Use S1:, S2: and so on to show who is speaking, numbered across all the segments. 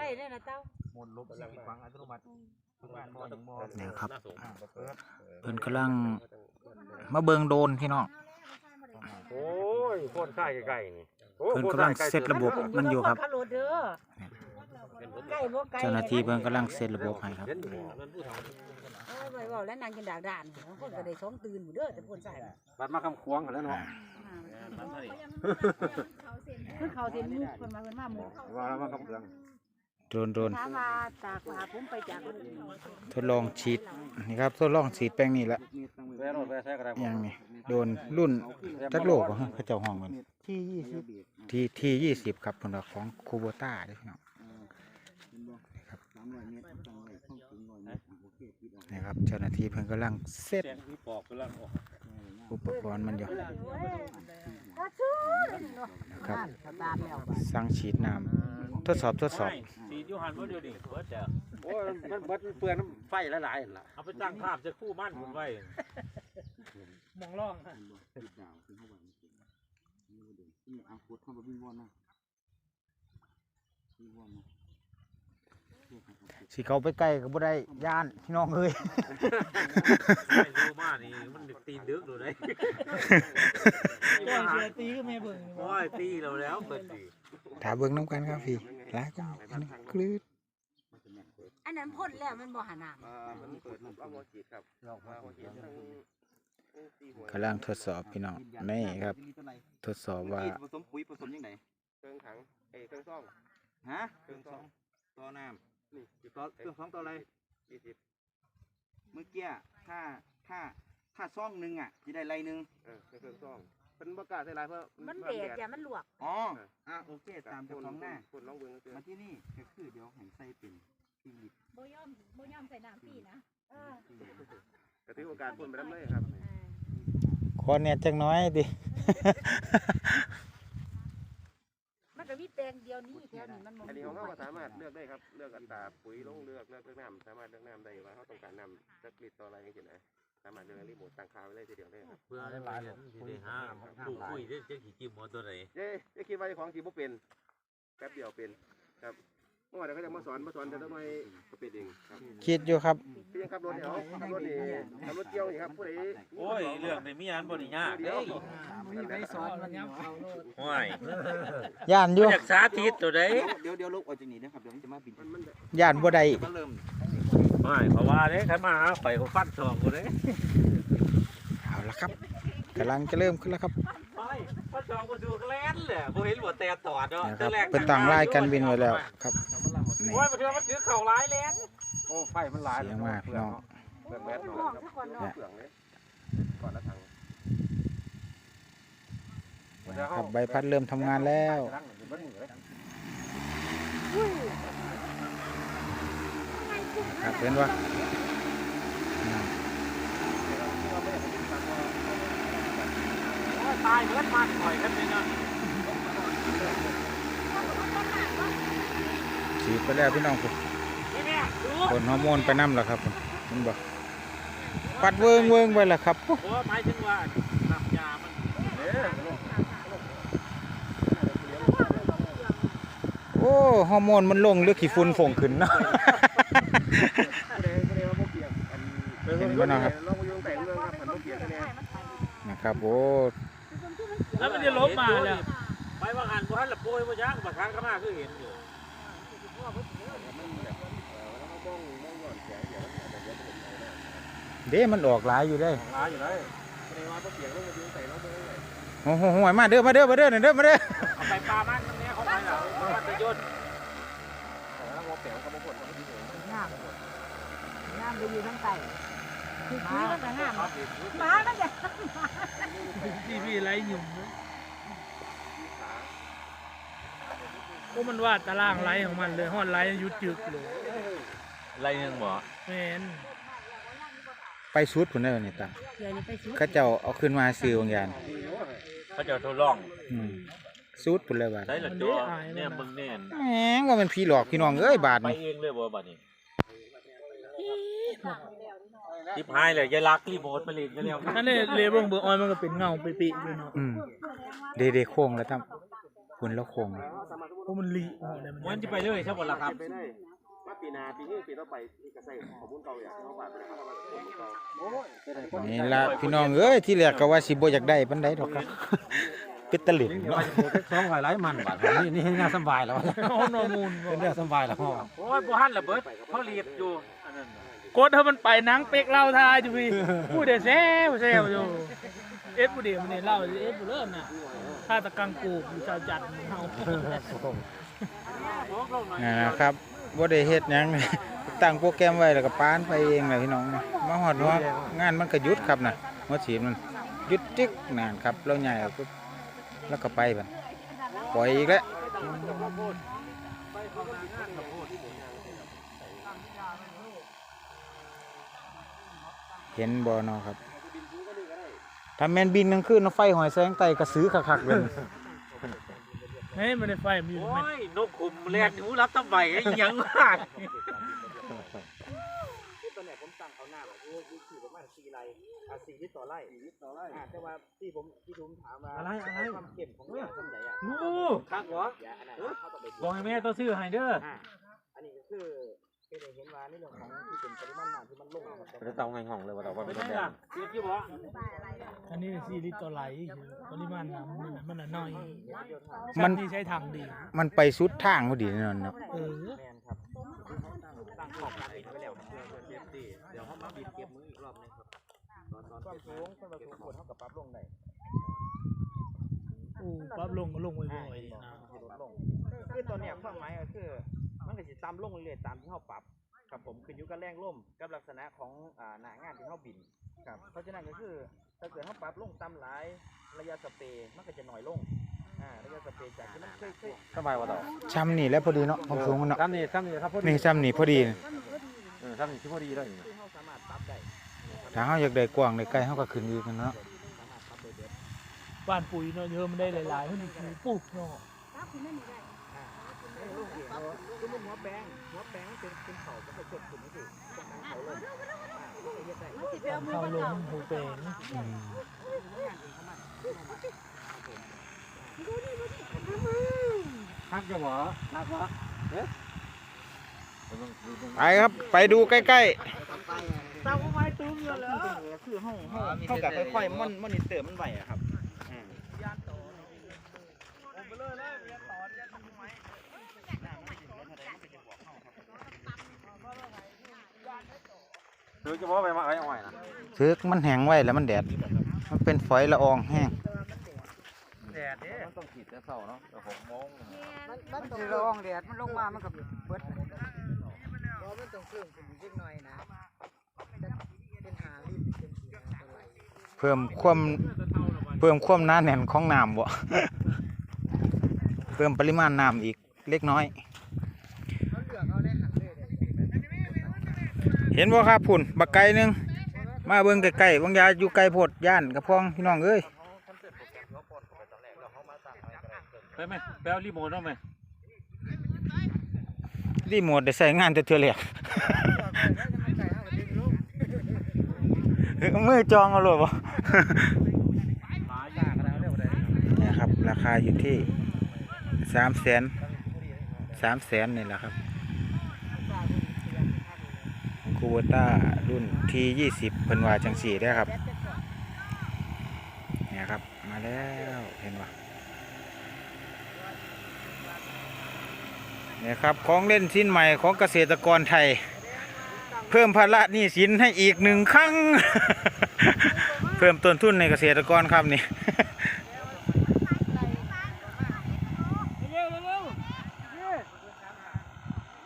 S1: ใกล้ได้นะเจ้า
S2: หมดลบสิ่งกีดขวางอัตโนมัติทุกบ้านบ่หนึ่งบ่
S3: เนี่ยครับ
S2: อ่าเปิด
S3: เพิ่นกำลังมาเบิงโดนพี่น้อง
S4: โอ้ยโคนค่ายไกลๆนี่โอ้
S3: เพิ่นกำลังเซตระบบ มันอยู่ครับ
S1: ขับรถเด้อใกล้บ่ไกล
S3: เจ้าหน้าที่เพิ่นกำลังเซตระบบให้ครับ
S4: เห็นอยู่บ่
S1: เออไปเว้าแล้วนางกินดากด่านบางคนก็ได้สองตื่นหมดเด้อแต่พ่นใส่น่ะ
S4: บัดมาคำควงกันแล้วเนาะ
S1: เพิ่นเข้าเส้นมุกเพิ่นมาเพิ่นมาหมุก
S4: ว่าแล้วมาคำเครื่อง
S3: โดนโดน
S1: ถามว่าจากว่าผมไปจากคนอื่น
S3: ทดลองฉีดนี่ครับทดลองฉีดแป้งนี่แหละ
S4: แว่รถแว่แท้ก็ได้
S3: อย่างนี้โดนรุ่นจักโลกบ่ฮะเขาเจ้าห้องมันที่ยี่สิบที่ที่ยี่สิบครับเพิ่นว่าของคูโบต้าเด้อพี่น้องนี่ครับนี่ครับเจ้าหน้าที่เพิ่นกำลังเซต
S4: เสียงที่ปอกกำลังออก
S3: อุปกรณ์มันอยู่
S1: ก็ชื่อเนาะ
S3: นะครับ
S1: นั่นสตาร์ทแล้ว
S3: สั่งฉีดน้ำทดสอบทดสอบ
S2: สี ยูหันบ่เดี๋ยวนี้เบิดแล้ว
S4: โอ้ยมันเบิดเปลืองน้ำไฟหลายๆนั่นล่ะ
S2: เอาไปตั้งภาพจะคู่มั่นผมไว้
S5: มองล่อง
S3: สิเขาไปใกล้ก็บ่ได้ย่านพี่น้องเอ้ย
S2: ไม่รู้มานี่มันตีนดึกดูได้
S5: ก็เชียร์ตีก็ไม่เบิ่ง
S2: โอ้ยตีเราแล้วเปิดสิ
S3: ถาเบิ่งน้ำกันครับพี่หลายก็กลืด
S1: อันนั้นพ่นแล้วมันบ่หาน้ำ
S4: อ่ามันเปิดรับหัวฉีดครับรับหัวฉีดทั้งสี่หัว
S3: กำลังทดสอบพี่น้องนี่ครับ ทดสอบว่า
S6: ผสมปุ๋ยผสมยังไง
S4: เครื่องถังเอ้ยเครื่องซ่อง
S6: ฮะ
S4: เครื่องซ่อง
S6: ต่อน้
S4: นี่ำ
S6: ต่อเครื่องสองต่ออะไร
S4: ยี่สิบ
S6: เมื่อกี้ถ้าถ้าถ้าซ่องหนึ่งอะจะได้ไรหนึ่ง
S4: เออเครื่องซ่อง เป็นประกล้าศใส่ลายเพื่อ
S1: มัน
S4: เพิ่
S1: แดดจ้ะมันลวก
S6: อ๋ออะโอเค ตามเจ้าของหน้า
S4: คนน้องเบิ้งก็คือ
S6: มาที่นี่ก็คือเดี๋ยวให้ใส่เป็นที่ลิป
S7: โบยอมโบยอมใส่น้ำปีนะ
S4: กระถือโอกาสพ่นไปน้ำเลยครับ
S3: ขอเนี่ยจังน้อยดิ
S1: มันก็มีแปลงเดียวนี้แถวนี้มันบ่
S4: อัน
S1: มี
S4: นี้ของเขาก็สามารถเลือกได้ครับ เลือกอัตราปุ๋ยลงเลือกเลือกเลือกน้ำสามารถเลือกน้ำได้ว่าเขาต้องการน้ำสักลิตรต่ออะไรอย่างเงี้ยนะ สามารถเลือกรีโมทตั้งค่าไว้เลยทีเดียวเลยครับ
S2: เพื่อให้มันเห็นสิได้ห้าลูกคุยได้จะขี่จิ้มหัวตัวไหน
S4: เย้จะคิดว่าเจ้าของสีบ่เป็นแป๊บเดียวเป็นครับเมื่อวานเดี๋ยวเขาจะมาสอนมาสอนแต่ทำไมก็เป็นเองครับ
S3: คิดอยู่ครับ
S4: พี่ยังขับรถเนี่ยเอาขับรถนี่ขับรถเกี่ยวนี่ครับผู้ใด
S2: โอ้ยเรื่องในมีอันบ่ได้ยาก
S4: เดี
S2: เด้
S4: ยว
S5: มีไปสอนมันยับเขาโลด
S2: โอ้ย
S3: ย่านอยู่
S2: อยากสาธิตตัวใด
S6: เดี๋ยวเดี๋ยวลูกออกจากนี้นะครับเดี๋ยวมันจะมาบิน
S4: มันมัน
S3: ย่านบ่ได้
S6: มาเริ่ม
S2: ไม่เพราะว่าเด้ใครมาหาข่อยก็ฟันสองกูเด้
S3: เอาละครับกำลังจะเริ่มขึ้นแล้วครับ
S2: ไม่ฟันสองกูดูแล่นแหละบ่เห็นบ่แต่ตอดเนาะ
S3: นะครับเป็นต่างลายกันบินไว้แล้วครับนี่
S2: โอ้ยมันถือมันถือเข่าร้ายแล่น
S4: โอ้ไฟมันหลาย
S3: เสียงมากพี่น้อง
S4: แบดแบดหน่อยครับเปลืองเลยก่อนละถัง
S3: ครับใบพัดเริ่มทำงานแล้ว ครับเห็นว่า
S2: โอ้ยตายเบิดมันข่อยกันเลยเนาะ
S3: ฉีดไปแล้วพี่น้องผม
S2: นี่แม่ดู
S3: ผลฮอร์โมนไปน้ำแล้วครับผมเห็นบ่ปัดเวิงเวิงไปแล้วครับ
S2: โอ้หมายถึงว่าน้ำยามัน
S3: โอ้ฮอร์โมนมันลงหรือขี้ฝุ่นฝงขึ้นเนาะ เห็นบ่เนาะครับ
S4: ลองไปยุ่งแต่งเรื่องครับผันลูกเกียร์คะแนน
S3: นะครับโอ้
S5: แล้วมันจะลบมาแล้ว
S2: ไปว่าหันบ่ทันละโปรยบ่ยักบางครั้งก็มาคือเห็นอยู่
S3: เด้มันออกหลายอยู่ได้
S4: ร้ายอยู่เลยคะแนนว่าต้องเกียร์ลงไปยุ่งแต่งลงไปเลย
S3: โอ้โหห่วยมาเด้อมาเด้อมาเด้อหน่อยเด้อมาเด้อ
S2: เอาไปปลามันตรงนี้เขาไปแล้วมันจะยนต์
S4: แล้วงอเปลี่ยนกับมงคลเขาไม่ดีเลย
S1: งาม งามไปอยู่ทั้งไตคือคือมันก็งามหมามันจะ
S5: ที่พี่ไรหยุ่มเลยโอ้มันว่าดตารางไรของมันเลยฮอดไรยุดจึกเลย
S2: ไรนึงบ่
S5: แม่น
S3: ไปชุดพุ่นเด้อนี่ตา
S1: เดี๋ยวนี้ไปซื้อ
S3: เขาเจ้าเอาขึ้นมาซื้อบางอย่าง
S2: เขาจะทดลอง
S3: อืมชุดพุ่นเลยบาด
S2: ใช้ละตัวเนี่ยมึงแน่น
S3: แหมว่ามันผีหลอกพี่น้องเอ้ยบาท
S2: ไป
S3: นี่
S2: เองเลยบ่บัดนี้ ทิพหายเลยยายลักรีโมทมาเล่นกันแล้ว
S5: อันนี้เลเบิ้งเบอร์ออยมันก็เป็นเงาไปปีอยู่เนาะ
S3: อืมเดเดโค้งแล้วทำคุณแล้วโค้งโอ้
S8: อ้มันลีออกเลย
S2: มันจะไปเลยใช่ป่ะล่ะครับ
S4: ไปได้ว่าปีหนาปีนี้ปีต่อไปนี่ก็ใส่ข้อมูลเก่าอย่างที่เขาฝากไปนะครับว่าข้อมูลเก่า
S3: นี่ละพี่น้องเอ้ยที่แรกก็ว่าสิบ่อยากได้ปานใดดอกครับเป็นตะหลินเนาะ
S2: สองหอยไร้มันบาดนี่นี่น่าสบายแล้ว
S8: เอานอมูล
S2: เป็นเรื่องสบายแล้วพ่อโอ้ยบ่หันระเบิดเขารีบอยู่อันนั้น
S8: กดให้มันไปหนังเป็กเล่าทายอยู่พี่พูดเดี๋ยวแซ่บแซ่บอยู่เอฟบุเดียวมันเนี่ยเล่าเอฟบุเริ่มน่ะข้าตะกังกูกอยู่ชาวจันทร์เฮา
S3: นั่นนะครับบ่ได้เฮ็ดหยัง ตั้งโปรแกรมไว้แล้วก็ปานไปเองแหละพี่น้องนะมาฮอดว่างานมันก็หยุดครับน่ะหัวฉีดมันหยุดจิกนั่นครับเราใหญ่ปุ๊บแล้วก็ไปบัดปล่อยอีกแล้ว เห็นบ่เนาะครับถ้าแม่นบินกลางคืนเอาไฟหอยแสงไตกระสือคักๆเลย
S8: เฮ้ยมันได้ไฟมันอยู่
S2: โอ้
S8: มัน
S2: ยนกขุมแลนหูรับตะไบไอ้ยังมาก
S6: ตอนเนี้ยผมตั้งเขาหน้าแบบคือคือขี่ประมาณสี่ไร่อ่าสี่ลิตรต่อไร่สี่ลิตรต่อไร่อ่าแต่ว่าที่ผมที่ผมถามว่า
S2: อะไรอะไร
S6: ความเข้มของยาสำไหนอะ
S2: งูคักเหรอยา
S6: อันไหนเขาต้องไปดู
S2: บอกให้แม่ต้องซื้อให้เด้อ
S6: อ่าอันนี้ก็คือ เป็นเห็นว่าในเรื่องของที่เป็นปริมาณน้ำที่มันลงนะครับ
S2: จะเตาไงห้องเลยว่าเราว่า
S4: ไม่
S2: เป็น
S4: ได้
S2: แด
S4: ล่ะ
S2: ง
S4: เสียกี่บ่
S8: อันนี้สี่ลิตรต่อไหลปริมาณน้ำมันน่ะมันน่ะน้อย
S3: มั
S8: มันนที่ใช้ทางดี
S3: มันไปสุดทางพอดีนั่นเนาะ
S8: เออ
S6: แมนครับตั้งขอบการบินไว้แล้วครับเพื่อเพื่อเซฟตี้เดี๋ยวเขามาบินเก็บมืออีกรอบหนึงครับตอนตอนความสูงคนประสูงคนเท่ากับปรับลงได้
S8: อู้ปรับลงก็ลงบ่อยๆนะ
S6: สิลดลงคือตัวเนี้ยความหมายก็คือมัน ก็สิต่ำลงเรื่อยๆตามที่เขาปรับครับผมขึ้นอยู่กับแรงลมกับลักษณะของอ่าหน้างานที่เขาบินครับเพราะฉะนั้นก็คือถ้าเกิดเขาปรับลงต่ำหลายระยะสเปรย์มันก็จะน้อยลงอ่าระยะสเปรย์จากที่มันเคยเคย
S2: สบายว่าต่อ
S3: ช้ำนี่แหล้วพอดีเนาะความสูงมันเนาะ
S2: ซ้ำนี่ซ้ำนี่ครับพอดี
S3: นี่ช้ำนี่พอดี
S2: เออซ้ำนี่ที่พอดีเลย
S6: ที่เขาสามารถปรับได้
S3: ถ้าเฮาอยากได้กว้างได้ไกลเฮาก็ขึ้นอีกเนาะ
S6: สามารถปรับได้เบิด
S8: บ้านปุ๋ยเนาะเยอะมันได้หลายๆมันมีปุ๊บเนาะ
S6: ให้ลูกเองเขาคือมันหัวแปลงหัวแปลงเป็นเป็นเขาก็จะกดขึ้นนี่สิตรงนั้นเขาลงอ่าเขาก็เฮ็ดได้
S8: เข้าลงหูเป่ง
S3: อืม
S2: คักจะบ่คักวะเอ๊ะ
S3: ไปครับ ไปดูใกล้
S8: เต้าไม้ตุ้มอยู่แล้ว
S6: คือห้องห้องเข้ากับค่อยๆมอนมอนิเตอร์มันไหวอะครับ
S2: หรือจะบอกไปมาไอ้อ้อยนะ
S3: ๆถึกมันแห้งไว้แล้วมันแดด มันเป็นฝอยละอองแห้ง
S2: แดดเด้มันต้องขีดแต่เช้าเนาะแต่หกโมง
S9: มันสิร้องแดดมันลงมามันก็เบิดบ่มันต้องเครื่องขึ้นอีกหน่อยนะเป็นหาลิตรเป็นสีอะไร
S3: เพิ่มความเพิ่มความหนาแน่นของน้ำบ่เพิ่มปริมาณน้ำอีกเล็กน้อย
S9: เขาเลือกเอาได้หันเลยเด้
S3: เห็นบ่ครับพุ่นบักไก่หนึงมาเบิ่งใกล้ๆบางยาอยู่ไกลโพดย่านกับพ้องพี่น้องเอ้ย
S2: ไปไหมไปเอารีโมทเอาไหม
S3: รีโมทได้ใช้งานแต่เทื่อแรกมือจองเอาโลดบ่เนี่ยครับ ราคาอยู่ที่สามแสนสามแสนนี่แหละครับ คูวต้ารุ่นทียี่สิบเพิ่นว่าจังสี่ได้ครับเนี่ยครับมาแล้วเห็นว่าเนี่ยครับของเล่นชิ้นใหม่ของเกษตรกรไทย เพิ่มภาระหนี้สินให้อีกหนึ่งครั้ง เพิ่มต้นทุนในเกษตรกรครับนี่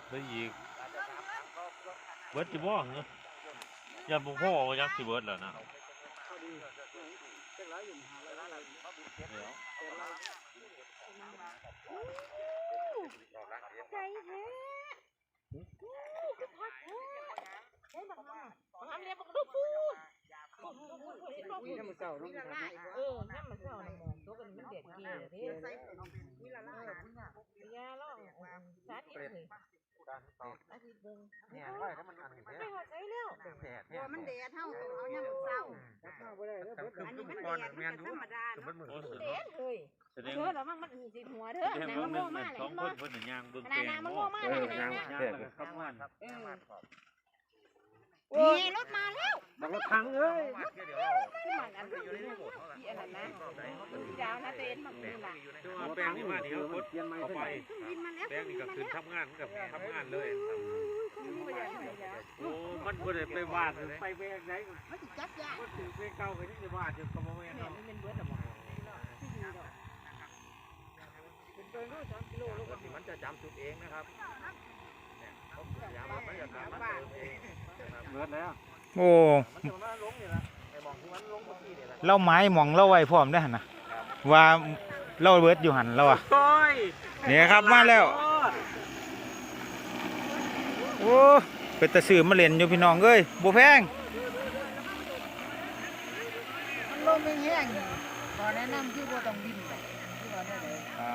S2: ไปอีก เบิร์ดจิบ่เหรอยันบุพ่อยักษ์สิเบิร์ดแล้วนะ
S1: ใจแท้พักแท้ใช้บักน้ำบักน้ำเนี่ยบักลูกพูด
S9: อุ้ยน้ำมันเก่าลูกนี่ครับ
S1: เออน้ำมันเศร้าตัวกันมันเด็ดเกลี่ยเด้ใส่วิละลาหาเนี่ยยาล่องสารอีกเลย
S4: เนี่ยว่าถ้ามันอันนี้
S1: ไม่หัวใจแล้ว
S4: แผล
S10: เพราะมันแดดเท่าตัวเอาเนี่ยมันเศร้าอันนี้มันแดดมันก็ธรรมดาเนาะ
S2: โอ้แสด
S1: เด็
S2: ง
S1: ดเลย
S2: แสดง
S1: เด้อแล้วมันมันสิหัวเด้อ
S2: แสดง
S1: นาง
S2: ว่า
S1: มัน
S2: แม่
S1: โง่
S2: น
S1: มาก
S2: สอง
S1: เลย
S2: คนเพิ่นน่ะย่างเบิ่ง
S1: นา
S2: แปล
S1: นาง
S2: ง
S1: มัน
S2: เนาะ
S1: โง่มากเลยนะ
S2: ย่างแล้วก็ขับงาน
S10: นี่รถมาแล้ว
S4: บังรถทังเอ้ย
S1: ขึ้นมาอันนี้ที่อันนั้นนะที่ดาวนะเต้นมันนี่ล่ะ
S2: แต่ว่าแปลงนี่มาเดี๋ยวกดเข้าไป
S10: วินมาแล้ว
S2: แปลงนี่ก็คือทำงานกับทำงานเลยโอ้มันบ่ได้ไปวาดไปแปลงไหน
S10: มันสิจับยาก
S2: มันถือไปเก่าก็ยังสิวาดอยู่ก็บ่แม่นเนาะ
S4: มันจะจำจุดเองนะครับเนี่ยเขาพยายามมันจะสามารถเติมเอง นะครับเมื่อแล้ว
S3: โอ้
S4: มันจะมาลงนี่ละไอ้มองที่มันลงเมื่อกี้นี่ละ
S3: เล่าไม้หมองเล่าไว้พร้อมได้อหั่นนะว่าเล่าเบิดอยู่หันแล้วอะ
S2: โอ้ย
S3: นี่ครับมาแล้ว โอ้เป็นตะสือมาเล่นอยู่พี่น้องเอ้ยบ่แพง
S9: มันลมไม่แห้งขอแนะนำคือบ่ต้องบินไปคือว่าได้เลย
S4: อ่า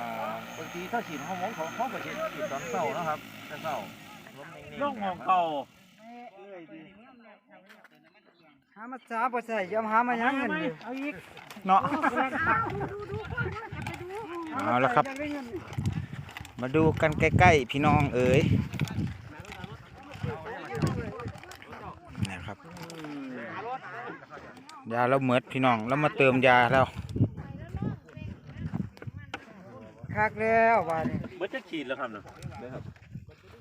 S4: บางทีถ้าฉีดฮอร์โมนของเขาก็ฉีดฉีดตอนเช้านะครับแต่เช้าลมนิ่งๆ
S2: ลงของเก่า
S9: หามาสาบ่ใส่ยอมหามายังเงินอยู่เอาอีก
S3: เนาะ
S10: ดูดูดูคนนู้นจะไปดู
S3: เอาละครับ มาดูกันใกล้ๆพี่น้องเอ๋ยนี่ครับยาเราเหมิดพี่น้องแล้วมาเติมยาแล้ว
S9: คักแล้วว่านี่
S2: เบิดจะขีดแล้วครับน่ะ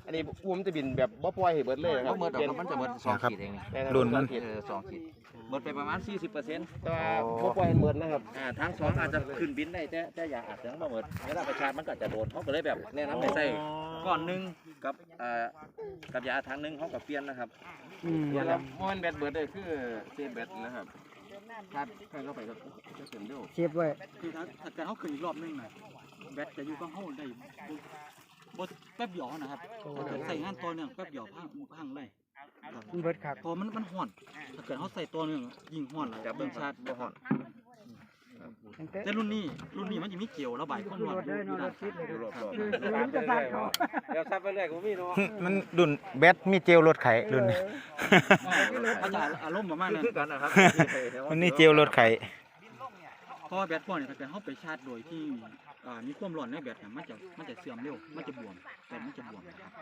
S4: อันนี้อุ้มจะบินแบบบ่ปล่อยให้เบิดเลยนะครับ
S6: เมื่อดอกมันจะเบิดสองขีดเองนี่
S3: รุ่นมัน
S6: เออสองขีดเบิดไปประมาณ 40%เปอร์เซ็นต์
S4: แต่ว่าบ่ปล่อยให้เบิดนะครับ
S6: อ่าทางสองอาจจะขึ้นบินได้แต่แต่อย่าอาจจะมาเบิดเวลาประชาร์จมันก็จะโดนเขาก็เลยแบบแนะนำให้ใส่ก้อนหนึงกับอ่ากับยาทางหนึงเขาก็เปลี่ยนนะครับ
S9: อืม
S4: เดี๋ยวเราเพราะมันแบตเบิดเลยคือเซฟแบตนะครับถ้าใครเข้าไปก็จะเสริมเร็ว
S9: เก็บไว้
S8: คือถ้าถ้าเกิดเขาขึ้นอีกรอบนึงน่ะแบตจะอยู่กับเฮาได้บ่บ่ แป๊บเดียวนะครับถ้าเกิดใส่งานต่อเนื่องแป๊บเดียวพังพังเลย
S9: มันเบิดคัก
S8: เพอมันมันฮ้อนถ้าเกิดเขาใส่ต่อเนื่องยิ่งฮ้อนแล้ว
S4: จับ
S8: เบิ่
S4: เบิ่
S8: ง
S4: ง
S8: ชา
S4: ชา
S8: ติ
S4: ติบ่ฮอด
S9: ตั้งแต่
S8: แต่รุ่นนี้รุ่นนี้มันจะมีเกี่ยวระบายความร้อน
S9: รถได้
S8: อยู่
S9: เนาะร
S8: ด้าน
S9: ถติดเลย
S4: อยู่รอบ
S9: คือคือมันจะซักเขา
S4: ๆเดี๋ยวซับไปเรื่อยก็มีเนาะ
S3: มันดุนแบตมีเจลลดไขรุ่นนี้
S8: เขาจะอารมณ์ประมาณนั้น
S4: คือกันนะครับ
S3: มันนี่เจลลดไข
S8: เพราะว่าแบตพวกนี้ถ้าเกิดเขาไปชาร์จโดยที่อ่ามีความร้อนในแบตเนี่ยมันจะมันจะเสื่อมเร็ว มันจะบวมแบตมันจะบวมนะครับ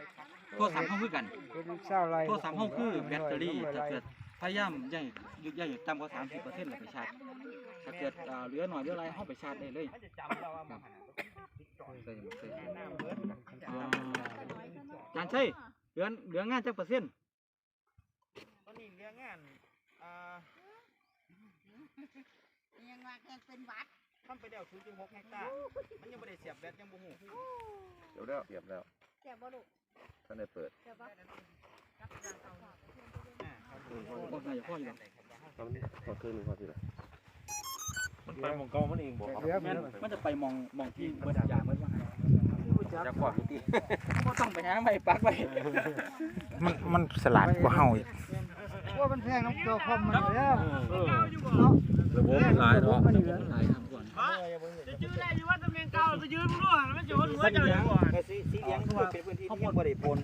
S8: โทรศัพท์เขาคือกัน
S9: เป็นลูกสาวไร
S8: โทรศัพท์เขาคือแบตเตอรี่ถ้าเกิดพยายามอย่าให้อย่าให้ต่ำกว่า30%แล้วไปชาร์จถ้าเกิดอ่าเหลือหน่อยเหลืออะไรเขาไปชาร์จได้เลยครับอ่าจานใช่เหลือเหลืองานจักเปอร์เซ็นต์
S6: ตอนนี้เรื่องงานอ่า
S10: ยังว่าแกเป็นหวัด
S6: ทำไปแล้ว0.6เฮกตาร์มันยังบ่ได้เสียบแบตยังบ่ฮู้
S4: เดี๋ยวแล้วเสียบแล้ว
S10: แซ่บบ่ลูก
S4: ท่านได้เปิด
S10: แซ่บบ่
S8: บอกนายพ่ออยู่หรอก
S4: ตอนนี้พอคืนนึงพอทีละ
S2: มันไปหมองเก่ามันเองบ่ครับ
S9: เหลือ
S8: แม่นมันจะไปมองมองที่เบิดยาเบิดว่า
S4: จะกว่าอยู่ติ
S8: บ่ต้องไปหาไม้ปักไว้
S3: มันมันสลัดกว่าเฮาอีก
S9: ว่ามันแพงน้ำตัวคอมมันอยู่แล้ว
S2: เออ
S9: เนาะ
S2: ระบบมันหลายเนาะ
S9: มันอยู่แล้ว
S8: หลายครับก่อนจะยืนได้อยู่ว่าตำแหน่งเก่าจะยืนบ่รู้มันจะหัวจ้าอยู่บ่
S6: ก็สีสีเหลืองคือเป็นพื้นที่ที่ยังบ่ได้พ่น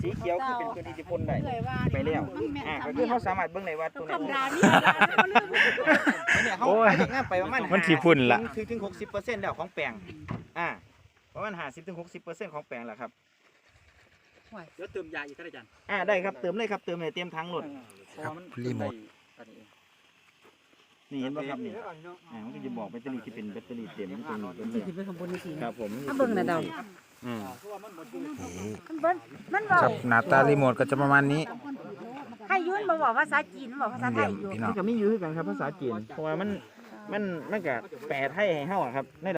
S6: สีเขียวคือเป็นพื้นที่ที่พ่นได้ไปแล้วอ่าก็คือ
S10: เขา
S6: สามารถเบิ่งได้ว่าต
S10: ร
S6: เนี้
S10: รมดานี่เนี่
S6: ยเขา
S3: โอ้ย
S6: ไปประมาณ
S3: มันสิพุ่นละ
S6: ถึงถึง60%แล้วของแปลงอ่าประมาณ50ถึง60%ของแปลงแหล้วครับ
S8: เดี๋ยวเติมยาอีกก็ได้จัน
S6: อ่าได้ครับเติมเลยครับเติมเลยเตรียมทั้งรถ
S8: เพราะว่ามัน
S3: รีโมท
S8: นนี้เอง
S6: นี่เห็นป่ะครับนี่อ่ามันก็จะบอกแบตเตอรี่ที่เป็นแบตเตอรี่เต็มตรงนี้เป็น
S9: ที่ไปข้างบนนี่สิ
S6: ครับผม
S9: เบิ่งน่ะเดา
S6: อืม
S10: มันเบิ้ลมันบอ
S3: ค
S10: ก
S3: รับหน้าตารีโมทก็จะประมาณนี้
S10: ให้ยุ่นมาบอกภาษาจีนบอกภาษาไท
S3: เยี่ย
S10: ย
S3: ม
S10: อยู่
S3: พี่น้อง
S6: มันก็มีอยู่คือกันครับภาษาจีนเพราะว่ามันมันมันก็แปลไทยให้เฮาอะครับใน